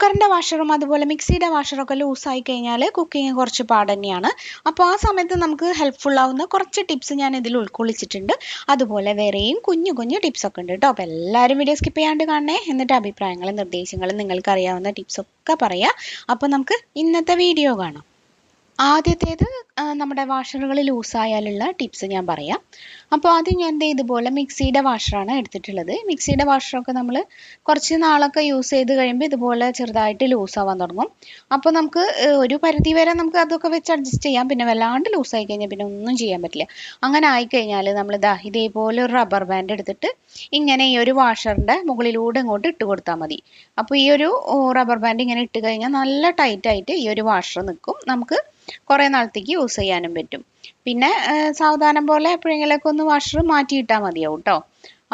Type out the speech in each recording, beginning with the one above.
കുക്കറിന്റെ വാഷറും അതുപോലെ മിക്സിയുടെ വാഷറും വാഷറൊക്കെ ലൂസായി കഴിഞ്ഞാൽ കുക്കിങ് കുറച്ച് പാട് തന്നെയാണ്. അപ്പോൾ ആ സമയത്ത് നമുക്ക് ഹെൽപ്ഫുൾ ആവുന്ന കുറച്ച് ടിപ്സ് ഞാൻ ഇതിൽ ഉൾക്കൊള്ളിച്ചിട്ടുണ്ട്. അതുപോലെ വേറെയും കുഞ്ഞു കുഞ്ഞു ടിപ്സ് ഒക്കെ ഉണ്ട് കേട്ടോ. അപ്പോൾ എല്ലാവരും വീഡിയോ സ്കിപ്പ് ചെയ്യാണ്ട് കാണണേ. എന്നിട്ട് അഭിപ്രായങ്ങളും നിർദ്ദേശങ്ങളും നിങ്ങൾക്ക് അറിയാവുന്ന ടിപ്സ് ഒക്കെ പറയാം. അപ്പോൾ നമുക്ക് ഇന്നത്തെ വീഡിയോ കാണാം. ആദ്യത്തേത് നമ്മുടെ വാഷറുകൾ ലൂസായാലുള്ള ടിപ്സ് ഞാൻ പറയാം. അപ്പോൾ ആദ്യം ഞാൻ ദേ ഇതുപോലെ മിക്സിയുടെ വാഷറാണ് എടുത്തിട്ടുള്ളത്. മിക്സിയുടെ വാഷറൊക്കെ നമ്മൾ കുറച്ച് നാളൊക്കെ യൂസ് ചെയ്ത് കഴിയുമ്പോൾ ഇതുപോലെ ചെറുതായിട്ട് ലൂസാവാൻ തുടങ്ങും. അപ്പോൾ നമുക്ക് ഒരു പരിധി വരെ നമുക്ക് അതൊക്കെ വെച്ച് അഡ്ജസ്റ്റ് ചെയ്യാം. പിന്നെ വല്ലാണ്ട് ലൂസായി കഴിഞ്ഞാൽ പിന്നെ ഒന്നും ചെയ്യാൻ പറ്റില്ല. അങ്ങനെ ആയിക്കഴിഞ്ഞാൽ നമ്മൾ ദാ ഇതേപോലെ ഒരു റബ്ബർ ബാൻഡ് എടുത്തിട്ട് ഇങ്ങനെ ഈ ഒരു വാഷറിന്റെ മുകളിലൂടെ ഇങ്ങോട്ട് ഇട്ട് കൊടുത്താൽ മതി. അപ്പോൾ ഈ ഒരു റബ്ബർ ബാൻഡ് ഇങ്ങനെ ഇട്ട് കഴിഞ്ഞാൽ നല്ല ടൈറ്റായിട്ട് ഈ ഒരു വാഷർ നിൽക്കും. നമുക്ക് കുറേ നാളത്തേക്ക് യൂസ് ചെയ്യാനും പറ്റും. പിന്നെ സാവധാനം പോലെ എപ്പോഴെങ്കിലൊക്കെ ഒന്ന് വാഷർ മാറ്റിയിട്ടാൽ മതിയാവും കേട്ടോ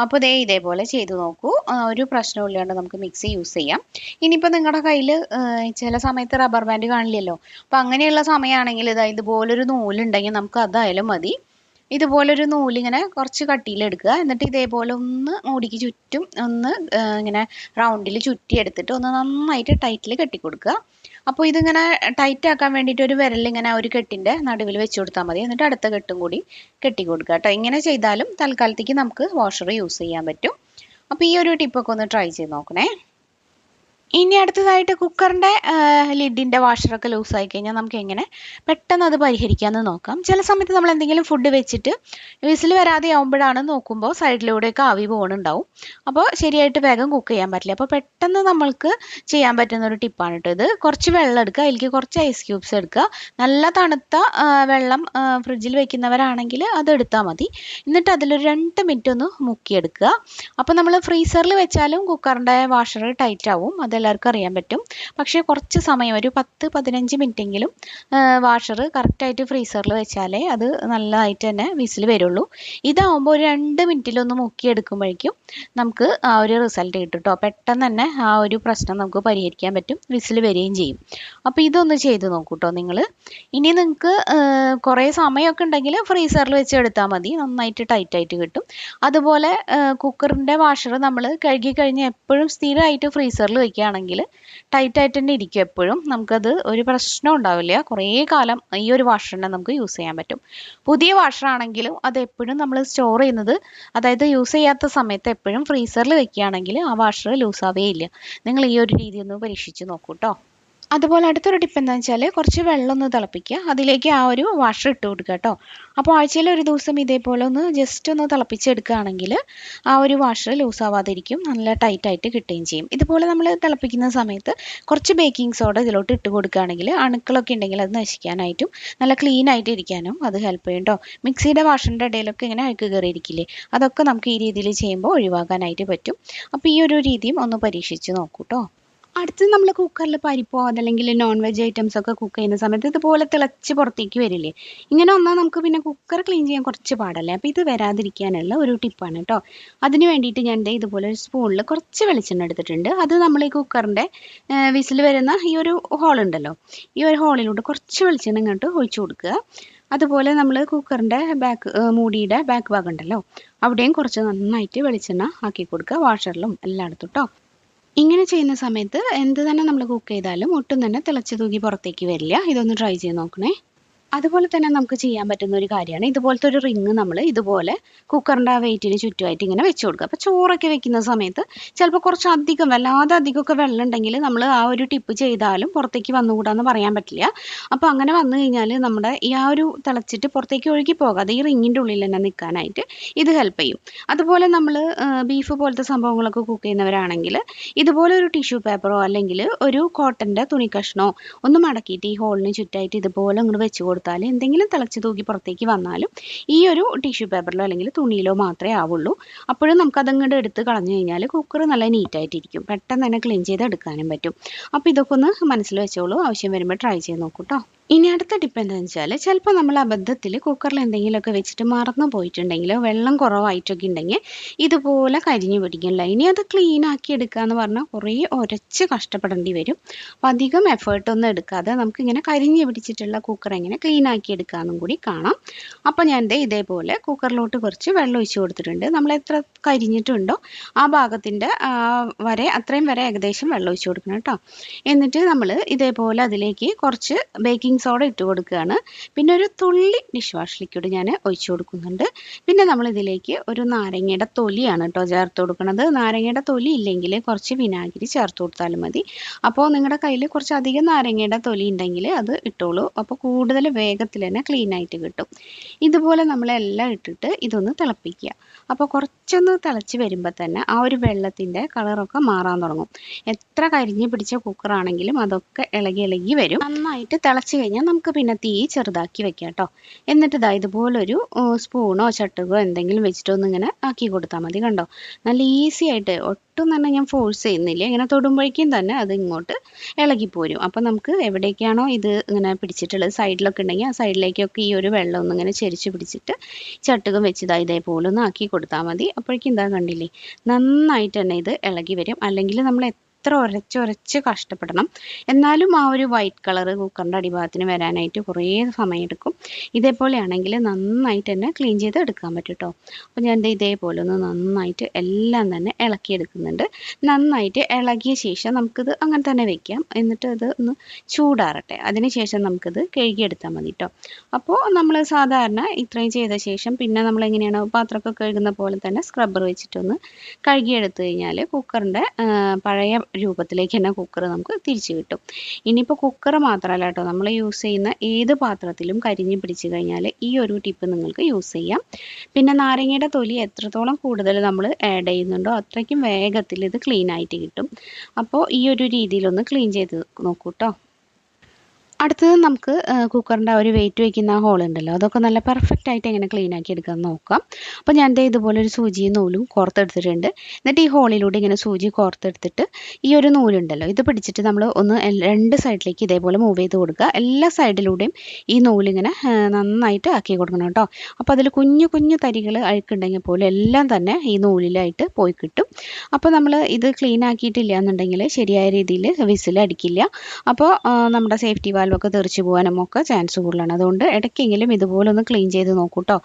അപ്പോൾ ദേ ഇതേപോലെ ചെയ്തു നോക്കൂ. ഒരു പ്രശ്നവും ഇല്ലാണ്ട് നമുക്ക് മിക്സി യൂസ് ചെയ്യാം. ഇനിയിപ്പോൾ നിങ്ങളുടെ കയ്യിൽ ചില സമയത്ത് റബ്ബർ ബാൻഡ് കാണില്ലല്ലോ. അപ്പോൾ അങ്ങനെയുള്ള സമയമാണെങ്കിൽ ഇതാ ഇതുപോലൊരു നൂലുണ്ടെങ്കിൽ നമുക്ക് അതായാലും മതി. ഇതുപോലൊരു നൂലിങ്ങനെ കുറച്ച് കട്ടിയിലെടുക്കുക. എന്നിട്ട് ഇതേപോലെ ഒന്ന് മൂടിക്ക് ചുറ്റും ഒന്ന് ഇങ്ങനെ റൗണ്ടിൽ ചുറ്റിയെടുത്തിട്ട് ഒന്ന് നന്നായിട്ട് ടൈറ്റിൽ കെട്ടിക്കൊടുക്കുക. അപ്പോൾ ഇതിങ്ങനെ ടൈറ്റ് ആക്കാൻ വേണ്ടിയിട്ട് ഒരു വിരലിങ്ങനെ ഒരു കെട്ടിന്റെ നടുവിൽ വെച്ച് കൊടുത്താൽ മതി. എന്നിട്ട് അടുത്ത കെട്ടും കൂടി കെട്ടിക്കൊടുക്കുക കേട്ടോ. ഇങ്ങനെ ചെയ്താലും തൽക്കാലത്തേക്ക് നമുക്ക് വാഷർ യൂസ് ചെയ്യാൻ പറ്റും. അപ്പോൾ ഈ ഒരു ടിപ്പൊക്കെ ഒന്ന് ട്രൈ ചെയ്ത് നോക്കണേ. ഇനി അടുത്തതായിട്ട് കുക്കറിന്റെ ലിഡിന്റെ വാഷറൊക്കെ ലൂസായി കഴിഞ്ഞാൽ നമുക്ക് എങ്ങനെ പെട്ടെന്ന് അത് പരിഹരിക്കാമെന്ന് നോക്കാം. ചില സമയത്ത് നമ്മൾ എന്തെങ്കിലും ഫുഡ് വെച്ചിട്ട് വിസിൽ വരാതെ ആവുമ്പോഴാണ് നോക്കുമ്പോൾ സൈഡിലൂടെയൊക്കെ ആവി പോകുന്നുണ്ടാവും അപ്പോൾ ശരിയായിട്ട് വേഗം കുക്ക് ചെയ്യാൻ പറ്റില്ല. അപ്പോൾ പെട്ടെന്ന് നമ്മൾക്ക് ചെയ്യാൻ പറ്റുന്ന ഒരു ടിപ്പാണ് കേട്ടോ ഇത്. കുറച്ച് വെള്ളം എടുക്കുക. അതിലേക്ക് കുറച്ച് ഐസ് ക്യൂബ്സ് എടുക്കുക. നല്ല തണുത്ത വെള്ളം ഫ്രിഡ്ജിൽ വെക്കുന്നവരാണെങ്കിൽ അത് എടുത്താൽ മതി. എന്നിട്ട് അതിലൊരു രണ്ട് മിനിറ്റ് ഒന്ന് മുക്കിയെടുക്കുക. അപ്പോൾ നമ്മൾ ഫ്രീസറിൽ വെച്ചാലും കുക്കറിന്റെ വാഷർ ടൈറ്റ് ആവും. അതെല്ലാവർക്കും അറിയാൻ പറ്റും. പക്ഷേ കുറച്ച് സമയം ഒരു പത്ത് പതിനഞ്ച് മിനിറ്റെങ്കിലും വാഷർ കറക്റ്റായിട്ട് ഫ്രീസറിൽ വെച്ചാലേ അത് നല്ലതായിട്ട് തന്നെ വിസിൽ വരുള്ളൂ. ഇതാവുമ്പോൾ ഒരു രണ്ട് മിനിറ്റിലൊന്ന് മുക്കിയെടുക്കുമ്പോഴേക്കും നമുക്ക് ആ ഒരു റിസൾട്ട് കിട്ടും കേട്ടോ പെട്ടെന്ന് തന്നെ ആ ഒരു പ്രശ്നം നമുക്ക് പരിഹരിക്കാൻ പറ്റും വിസിൽ വരികയും ചെയ്യും. അപ്പോൾ ഇതൊന്ന് ചെയ്ത് നോക്കൂ കേട്ടോ നിങ്ങൾ ഇനി നിങ്ങൾക്ക് കുറേ സമയമൊക്കെ ഉണ്ടെങ്കിൽ ഫ്രീസറിൽ വെച്ച് എടുത്താൽ മതി. നന്നായിട്ട് ടൈറ്റായിട്ട് കിട്ടും. അതുപോലെ കുക്കറിന്റെ വാഷർ നമ്മൾ കഴുകി കഴിഞ്ഞ് എപ്പോഴും സ്ഥിരമായിട്ട് ഫ്രീസറിൽ വെക്കുകയാണെങ്കിൽ ടൈറ്റായിട്ട് തന്നെ ഇരിക്കും എപ്പോഴും. നമുക്കത് ഒരു പ്രശ്നം ഉണ്ടാവില്ല. കുറേ കാലം ഈ ഒരു വാഷർ തന്നെ നമുക്ക് യൂസ് ചെയ്യാൻ പറ്റും. പുതിയ വാഷർ ആണെങ്കിലും അത് എപ്പോഴും നമ്മൾ സ്റ്റോർ ചെയ്യുന്നത് അതായത് യൂസ് ചെയ്യാത്ത സമയത്ത് എപ്പോഴും ഫ്രീസറിൽ വെക്കുകയാണെങ്കിൽ ആ വാഷർ ലൂസ് ആവുകയില്ല നിങ്ങൾ ഈ ഒരു രീതി ഒന്ന് പരീക്ഷിച്ച് നോക്കൂ കേട്ടോ അതുപോലെ അടുത്തൊരു ടിപ്പ് എന്താണെന്ന് വെച്ചാൽ കുറച്ച് വെള്ളം ഒന്ന് തിളപ്പിക്കുക. അതിലേക്ക് ആ ഒരു വാഷർ ഇട്ട് കൊടുക്കുക കേട്ടോ അപ്പോൾ ആഴ്ചയിൽ ഒരു ദിവസം ഇതേപോലെ ഒന്ന് ജസ്റ്റ് ഒന്ന് തിളപ്പിച്ചെടുക്കുകയാണെങ്കിൽ ആ ഒരു വാഷർ ലൂസ് ആവാതിരിക്കും. നല്ല ടൈറ്റായിട്ട് കിട്ടുകയും ചെയ്യും. ഇതുപോലെ നമ്മൾ തിളപ്പിക്കുന്ന സമയത്ത് കുറച്ച് ബേക്കിംഗ് സോഡ ഇതിലോട്ട് ഇട്ട് കൊടുക്കുകയാണെങ്കിൽ അണുക്കളൊക്കെ ഉണ്ടെങ്കിൽ അത് നശിക്കാനായിട്ടും നല്ല ക്ലീൻ ആയിട്ട് ഇരിക്കാനും അത് ഹെൽപ്പ് ചെയ്യും കേട്ടോ മിക്സിയുടെ വാഷിന്റെ ഇടയിലൊക്കെ ഇങ്ങനെ അഴുക്ക് കയറിയിരിക്കില്ലേ? അതൊക്കെ നമുക്ക് ഈ രീതിയിൽ ചെയ്യുമ്പോൾ ഒഴിവാക്കാനായിട്ട് പറ്റും. അപ്പോൾ ഈ ഒരു രീതിയും ഒന്ന് പരീക്ഷിച്ച് നോക്കൂ കേട്ടോ അടുത്ത് നമ്മൾ കുക്കറിൽ പരിപ്പോ അതല്ലെങ്കിൽ നോൺ വെജ് ഐറ്റംസ് ഒക്കെ കുക്ക് ചെയ്യുന്ന സമയത്ത് ഇതുപോലെ തിളച്ച് പുറത്തേക്ക് വരില്ലേ? ഇങ്ങനെ വന്നാൽ നമുക്ക് പിന്നെ കുക്കർ ക്ലീൻ ചെയ്യാൻ കുറച്ച് പാടല്ലേ? അപ്പോൾ ഇത് വരാതിരിക്കാനുള്ള ഒരു ടിപ്പാണ് കേട്ടോ അതിന് വേണ്ടിയിട്ട് ഞാൻ ദേ ഇതുപോലെ ഒരു സ്പൂണിൽ കുറച്ച് വെളിച്ചെണ്ണ എടുത്തിട്ടുണ്ട്. അത് നമ്മൾ ഈ കുക്കറിന്റെ വിസിൽ വരുന്ന ഈ ഒരു ഹോൾ ഉണ്ടല്ലോ? ഈ ഒരു ഹോളിലൂടെ കുറച്ച് വെളിച്ചെണ്ണ ഇങ്ങോട്ട് ഒഴിച്ചു കൊടുക്കുക. അതുപോലെ നമ്മൾ കുക്കറിന്റെ ബാക്ക് മൂടിയുടെ ബാക്ക് ഭാഗം ഉണ്ടല്ലോ? അവിടെയും കുറച്ച് നന്നായിട്ട് വെളിച്ചെണ്ണ ആക്കി കൊടുക്കുക. വാഷറിലും എല്ലായിടത്തും കേട്ടോ ഇങ്ങനെ ചെയ്യുന്ന സമയത്ത് എന്ത് തന്നെ നമ്മൾ കുക്ക് ചെയ്താലും ഒട്ടും തന്നെ തിളച്ച് തൂക്കി പുറത്തേക്ക് വരില്ല. ഇതൊന്ന് ട്രൈ ചെയ്ത് നോക്കണേ. അതുപോലെ തന്നെ നമുക്ക് ചെയ്യാൻ പറ്റുന്ന ഒരു കാര്യമാണ്. ഇതുപോലത്തെ ഒരു റിങ് നമ്മൾ ഇതുപോലെ കുക്കറിന്റെ ആ വെയിറ്റിന് ചുറ്റുമായിട്ട് ഇങ്ങനെ വെച്ച് കൊടുക്കുക. അപ്പോൾ ചോറൊക്കെ വെക്കുന്ന സമയത്ത് ചിലപ്പോൾ കുറച്ച് അധികം വല്ലാതെ അധികമൊക്കെ വെള്ളം ഉണ്ടെങ്കിൽ നമ്മൾ ആ ഒരു ടിപ്പ് ചെയ്താലും പുറത്തേക്ക് വന്നുകൂടാന്ന് പറയാൻ പറ്റില്ല. അപ്പോൾ അങ്ങനെ വന്നു കഴിഞ്ഞാൽ നമ്മുടെ ഈ ആ ഒരു തിളച്ചിട്ട് പുറത്തേക്ക് ഒഴുകി പോകാതെ ഈ റിങ്ങിന്റെ ഉള്ളിൽ തന്നെ നിൽക്കാനായിട്ട് ഇത് ഹെൽപ്പ് ചെയ്യും. അതുപോലെ നമ്മൾ ബീഫ് പോലത്തെ സംഭവങ്ങളൊക്കെ കുക്ക് ചെയ്യുന്നവരാണെങ്കിൽ ഇതുപോലെ ഒരു ടിഷ്യൂ പേപ്പറോ അല്ലെങ്കിൽ ഒരു കോട്ടന്റെ തുണി കഷ്ണോ ഒന്ന് മടക്കിയിട്ട് ഈ ഹോളിന് ചുറ്റായിട്ട് ഇതുപോലെ അങ്ങോട്ട് വെച്ച് കൊടുത്താൽ എന്തെങ്കിലും തിളച്ച് തൂക്കി പുറത്തേക്ക് വന്നാലും ഈ ഒരു ടിഷ്യൂ പേപ്പറിലോ അല്ലെങ്കിൽ തുണിയിലോ മാത്രമേ ആവുള്ളൂ. അപ്പോഴും നമുക്ക് അതങ്ങോട്ട് എടുത്ത് കളഞ്ഞു കഴിഞ്ഞാൽ കുക്കർ നല്ല നീറ്റായിട്ടിരിക്കും പെട്ടെന്ന് തന്നെ ക്ലീൻ ചെയ്ത് എടുക്കാനും പറ്റും. അപ്പോൾ ഇതൊക്കെ ഒന്ന് മനസ്സിൽ വെച്ചോളൂ. ആവശ്യം വരുമ്പോൾ ട്രൈ ചെയ്ത് നോക്കൂ കേട്ടോ ഇനി അടുത്ത എന്താണെന്ന് വെച്ചാൽ ചിലപ്പോൾ നമ്മൾ അബദ്ധത്തിൽ കുക്കറിൽ എന്തെങ്കിലുമൊക്കെ വെച്ചിട്ട് മറന്നു പോയിട്ടുണ്ടെങ്കിലോ വെള്ളം കുറവായിട്ടൊക്കെ ഉണ്ടെങ്കിൽ ഇതുപോലെ കരിഞ്ഞു പിടിക്കില്ല ഇനി അത് ക്ലീൻ ആക്കി എടുക്കുക എന്ന് പറഞ്ഞാൽ കുറേ ഉരച്ച് കഷ്ടപ്പെടേണ്ടി വരും. അപ്പോൾ അധികം എഫേർട്ടൊന്നും എടുക്കാതെ നമുക്ക് ഇങ്ങനെ കരിഞ്ഞു പിടിച്ചിട്ടുള്ള കുക്കർ എങ്ങനെ ക്ലീൻ ആക്കി എടുക്കാമെന്നും കൂടി കാണാം. അപ്പോൾ ഞാൻ ദേ ഇതേപോലെ കുക്കറിലോട്ട് കുറച്ച് വെള്ളം ഒഴിച്ച് കൊടുത്തിട്ടുണ്ട്. നമ്മൾ എത്ര കരിഞ്ഞിട്ടുണ്ടോ ആ ഭാഗത്തിന്റെ വരെ അത്രയും വരെ ഏകദേശം വെള്ളം ഒഴിച്ച് കൊടുക്കണം കേട്ടോ. എന്നിട്ട് നമ്മൾ ഇതേപോലെ അതിലേക്ക് കുറച്ച് ബേക്കിംഗ് സോഡ ഇട്ട് കൊടുക്കുകയാണ്. പിന്നെ ഒരു തുള്ളി ഡിഷ് വാഷ് ലിക്വിഡ് ഞാൻ ഒഴിച്ചു കൊടുക്കുന്നുണ്ട്. പിന്നെ നമ്മൾ ഇതിലേക്ക് ഒരു നാരങ്ങയുടെ തൊലിയാണ് കേട്ടോ ചേർത്ത് കൊടുക്കുന്നത്. നാരങ്ങയുടെ തൊലി ഇല്ലെങ്കിൽ കുറച്ച് വിനാഗിരി ചേർത്ത് കൊടുത്താലും മതി. അപ്പോൾ നിങ്ങളുടെ കയ്യിൽ കുറച്ച് അധികം നാരങ്ങയുടെ തൊലി ഉണ്ടെങ്കിൽ അത് ഇട്ടോളൂ. അപ്പോൾ കൂടുതൽ വേഗത്തിൽ തന്നെ ക്ലീൻ ആയിട്ട് കിട്ടും. ഇതുപോലെ നമ്മളെല്ലാം ഇട്ടിട്ട് ഇതൊന്ന് തിളപ്പിക്കുക. അപ്പോൾ കുറച്ചൊന്ന് തിളച്ച് വരുമ്പോൾ തന്നെ ആ ഒരു വെള്ളത്തിന്റെ കളറൊക്കെ മാറാൻ തുടങ്ങും. എത്ര കരിഞ്ഞ് പിടിച്ച കുക്കറാണെങ്കിലും അതൊക്കെ ഇളകി ഇളകി വരും. നന്നായിട്ട് തിളച്ച് കഴിഞ്ഞാൽ നമുക്ക് പിന്നെ തീ ചെറുതാക്കി വെക്കാം കേട്ടോ എന്നിട്ട് ഇതാ ഇതുപോലൊരു സ്പൂണോ ചട്ടുകോ എന്തെങ്കിലും വെച്ചിട്ട് ഒന്ന് ഇങ്ങനെ ആക്കി കൊടുത്താൽ മതി കണ്ടോ? നല്ല ഈസി ആയിട്ട് ഒട്ടും തന്നെ ഞാൻ ഫോഴ്സ് ചെയ്യുന്നില്ല. ഇങ്ങനെ തൊടുമ്പോഴേക്കും തന്നെ അത് ഇങ്ങോട്ട് ഇളകിപ്പോരും. അപ്പം നമുക്ക് എവിടേക്കാണോ ഇത് ഇങ്ങനെ പിടിച്ചിട്ടുള്ളത് സൈഡിലൊക്കെ ഉണ്ടെങ്കിൽ ആ സൈഡിലേക്കൊക്കെ ഈ ഒരു വെള്ളം ഒന്ന് ഇങ്ങനെ ചെരിച്ച് പിടിച്ചിട്ട് ചട്ടുകം വെച്ചിതാ ഇതേപോലെ ഒന്ന് ആക്കി കൊടുത്താൽ മതി. അപ്പോഴേക്കും എന്താ കണ്ടില്ലേ നന്നായിട്ട് തന്നെ ഇത് ഇളകി വരും. അല്ലെങ്കിൽ നമ്മൾ എത്ര ഉരച്ചൊരച്ച് കഷ്ടപ്പെടണം. എന്നാലും ആ ഒരു വൈറ്റ് കളർ കുക്കറിന്റെ അടിഭാഗത്തിന് വരാനായിട്ട് കുറേ സമയമെടുക്കും ഇതേപോലെയാണെങ്കിൽ നന്നായിട്ട് തന്നെ ക്ലീൻ ചെയ്ത് എടുക്കാൻ പറ്റും കേട്ടോ അപ്പോൾ ഞാൻ ഇതേപോലെ ഒന്ന് നന്നായിട്ട് എല്ലാം തന്നെ ഇളക്കിയെടുക്കുന്നുണ്ട്. നന്നായിട്ട് ഇളകിയ ശേഷം നമുക്കിത് അങ്ങനെ തന്നെ വെക്കാം. എന്നിട്ട് അത് ഒന്ന് ചൂടാറട്ടെ. അതിനുശേഷം നമുക്കിത് കഴുകിയെടുത്താൽ മതി കേട്ടോ അപ്പോൾ നമ്മൾ സാധാരണ ഇത്രയും ചെയ്ത ശേഷം പിന്നെ നമ്മൾ എങ്ങനെയാണ് പാത്രമൊക്കെ കഴുകുന്ന പോലെ തന്നെ സ്ക്രബ്ബർ വെച്ചിട്ടൊന്ന് കഴുകിയെടുത്തു കഴിഞ്ഞാൽ കുക്കറിന്റെ പഴയ രൂപത്തിലേക്ക് തന്നെ കുക്കർ നമുക്ക് തിരിച്ചു കിട്ടും. ഇനിയിപ്പോൾ കുക്കർ മാത്രമല്ല കേട്ടോ നമ്മൾ യൂസ് ചെയ്യുന്ന ഏത് പാത്രത്തിലും കരിഞ്ഞ് പിടിച്ചു കഴിഞ്ഞാൽ ഈ ഒരു ടിപ്പ് നിങ്ങൾക്ക് യൂസ് ചെയ്യാം. പിന്നെ നാരങ്ങയുടെ തൊലി എത്രത്തോളം കൂടുതൽ നമ്മൾ ആഡ് ചെയ്യുന്നുണ്ടോ അത്രയ്ക്കും വേഗത്തിൽ ഇത് ക്ലീൻ ആയിട്ട് കിട്ടും. അപ്പോൾ ഈ ഒരു രീതിയിലൊന്ന് ക്ലീൻ ചെയ്ത് നോക്കൂ കേട്ടോ അടുത്തത് നമുക്ക് കുക്കറിന്റെ ആ ഒരു വെയിറ്റ് വയ്ക്കുന്ന ആ ഹോളുണ്ടല്ലോ അതൊക്കെ നല്ല പെർഫെക്റ്റ് ആയിട്ട് എങ്ങനെ ക്ലീൻ ആക്കി എടുക്കാൻ നോക്കാം. അപ്പോൾ ഞാൻ ദേ ഇതുപോലെ ഒരു സൂചിയും നൂലും കോർത്തെടുത്തിട്ടുണ്ട്. എന്നിട്ട് ഈ ഹോളിലൂടെ ഇങ്ങനെ സൂചി കോർത്തെടുത്തിട്ട് ഈ ഒരു നൂലുണ്ടല്ലോ ഇത് പിടിച്ചിട്ട് നമ്മൾ ഒന്ന് രണ്ട് സൈഡിലേക്ക് ഇതേപോലെ മൂവ് ചെയ്ത് കൊടുക്കുക. എല്ലാ സൈഡിലൂടെയും ഈ നൂലിങ്ങനെ നന്നായിട്ട് ആക്കി കൊടുക്കണം കേട്ടോ. അപ്പോൾ അതിൽ കുഞ്ഞു കുഞ്ഞു തരികൾ അഴുക്കുണ്ടെങ്കിൽ പോലും എല്ലാം തന്നെ ഈ നൂലിലായിട്ട് പോയി കിട്ടും. അപ്പോൾ നമ്മൾ ഇത് ക്ലീൻ ആക്കിയിട്ടില്ല എന്നുണ്ടെങ്കിൽ ശരിയായ രീതിയിൽ വിസിൽ അടിക്കില്ല. അപ്പോൾ നമ്മുടെ സേഫ്റ്റി വാൽവൊക്കെ തെറിച്ച് പോകാനും ഒക്കെ ചാൻസ് കൂടുതലാണ്. അതുകൊണ്ട് ഇടയ്ക്കെങ്കിലും ഇതുപോലെ ഒന്ന് ക്ലീൻ ചെയ്ത് നോക്കൂ കേട്ടോ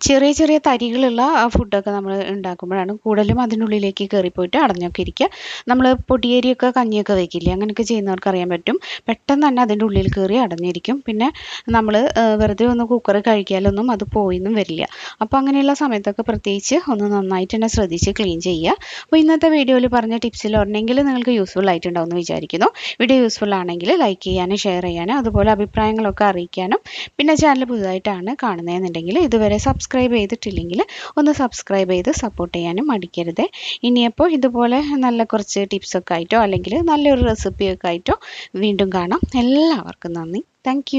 ചെറിയ ചെറിയ തരികളുള്ള ഫുഡൊക്കെ നമ്മൾ ഉണ്ടാക്കുമ്പോഴാണ് കൂടുതലും അതിനുള്ളിലേക്ക് കയറിപ്പോയിട്ട് അടഞ്ഞൊക്കെ ഇരിക്കുക. നമ്മൾ പൊടിയേരിയൊക്കെ കഞ്ഞിയൊക്കെ വെക്കില്ലേ അങ്ങനെയൊക്കെ ചെയ്യുന്നവർക്ക് അറിയാൻ പറ്റും. പെട്ടെന്ന് തന്നെ അതിന്റെ ഉള്ളിൽ കയറി അടഞ്ഞിരിക്കും. പിന്നെ നമ്മൾ വെറുതെ ഒന്ന് കുക്കർ കഴിക്കാലൊന്നും അത് പോയിന്നും വരില്ല. അപ്പോൾ അങ്ങനെയുള്ള സമയത്തൊക്കെ പ്രത്യേകിച്ച് ഒന്ന് നന്നായിട്ട് തന്നെ ശ്രദ്ധിച്ച് ക്ലീൻ ചെയ്യുക. അപ്പോൾ ഇന്നത്തെ വീഡിയോയിൽ പറഞ്ഞ ടിപ്സിൽ ഒരെങ്കിലും നിങ്ങൾക്ക് യൂസ്ഫുൾ ആയിട്ടുണ്ടാവും എന്ന് വിചാരിക്കുന്നു. വീഡിയോ യൂസ്ഫുൾ ആണെങ്കിൽ ലൈക്ക് ചെയ്യാനും ഷെയർ ചെയ്യാനും അതുപോലെ അഭിപ്രായങ്ങളൊക്കെ അറിയിക്കാനും പിന്നെ ചാനൽ പുതുതായിട്ടാണ് കാണുന്നതെന്നുണ്ടെങ്കിൽ ഇതുവരെ സബ്സ്ക്രൈബ് ചെയ്തിട്ടില്ലെങ്കിൽ ഒന്ന് സബ്സ്ക്രൈബ് ചെയ്ത് സപ്പോർട്ട് ചെയ്യാനും മടിക്കരുത്. ഇനിയപ്പോൾ ഇതുപോലെ നല്ല കുറച്ച് ടിപ്സൊക്കെ ആയിട്ടോ അല്ലെങ്കിൽ നല്ലൊരു റെസിപ്പിയൊക്കെ ആയിട്ടോ വീണ്ടും കാണാം. എല്ലാവർക്കും നന്ദി. താങ്ക്